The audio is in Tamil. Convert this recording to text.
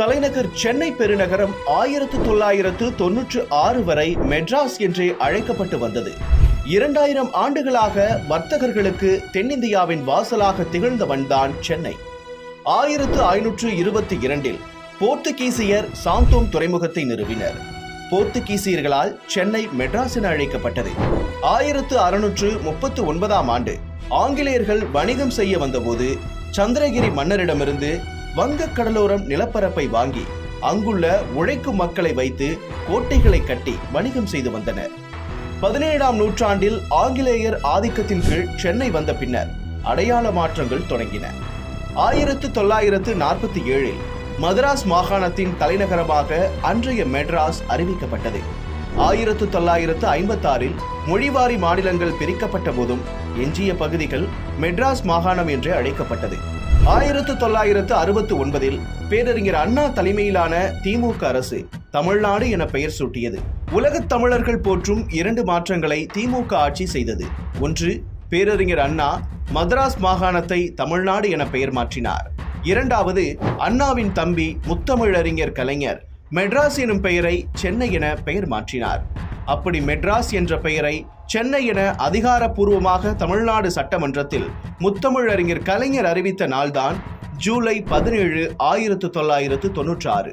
தலைநகர் சென்னை பெருநகரம் ஆயிரத்து தொள்ளாயிரத்து தொன்னூற்று ஆறு வரை மெட்ராஸ் என்றே அழைக்கப்பட்டு வந்தது. இரண்டாயிரம் ஆண்டுகளாக வர்த்தகர்களுக்கு தென்னிந்தியாவின் வாசலாக திகழ்ந்தவன்தான் சென்னை. ஆயிரத்து ஐநூற்று இருபத்தி இரண்டில் போர்த்துகீசியர் சாந்தோம் துறைமுகத்தை நிறுவினர். போர்த்துகீசியர்களால் சென்னை மெட்ராஸ் என அழைக்கப்பட்டது. ஆயிரத்து அறுநூற்று முப்பத்து ஒன்பதாம் ஆண்டு ஆங்கிலேயர்கள் வணிகம் செய்ய வந்தபோது சந்திரகிரி மன்னரிடமிருந்து வங்கக் கடலோரம் நிலப்பரப்பை வாங்கி அங்குள்ள உழைக்கும் மக்களை வைத்து கோட்டைகளை கட்டி வணிகம் செய்து வந்தனர். பதினேழாம் நூற்றாண்டில் ஆங்கிலேயர் ஆதிக்கத்தின் கீழ் சென்னை வந்த பின்னர் அடையாள மாற்றங்கள் தொடங்கின. ஆயிரத்து தொள்ளாயிரத்து நாற்பத்தி ஏழில் மதராஸ் மாகாணத்தின் தலைநகரமாக அன்றைய மெட்ராஸ் அறிவிக்கப்பட்டது. ஆயிரத்து தொள்ளாயிரத்து ஐம்பத்தாறில் மொழிவாரி மாநிலங்கள் பிரிக்கப்பட்ட போதும் எஞ்சிய பகுதிகள் மெட்ராஸ் மாகாணம் என்று அழைக்கப்பட்டது. ஆயிரத்து தொள்ளாயிரத்து அறுபத்து ஒன்பதில் பேரறிஞர் அண்ணா தலைமையிலான திமுக அரசு தமிழ்நாடு என பெயர் சூட்டியது. உலகத் தமிழர்கள் போற்றும் இரண்டு மாற்றங்களை திமுக ஆட்சி செய்தது. ஒன்று பேரறிஞர் அண்ணா மதராஸ் மாகாணத்தை தமிழ்நாடு என பெயர் மாற்றினார். இரண்டாவது அண்ணாவின் தம்பி முத்தமிழறிஞர் கலைஞர் மெட்ராஸ் எனும் பெயரை சென்னை என பெயர் மாற்றினார். அப்படி மெட்ராஸ் என்ற பெயரை சென்னை என அதிகாரப்பூர்வமாக தமிழ்நாடு சட்டமன்றத்தில் முத்தமிழறிஞர் கலைஞர் அறிவித்த நாள்தான் ஜூலை பதினேழு ஆயிரத்து தொள்ளாயிரத்து தொன்னூற்றாறு.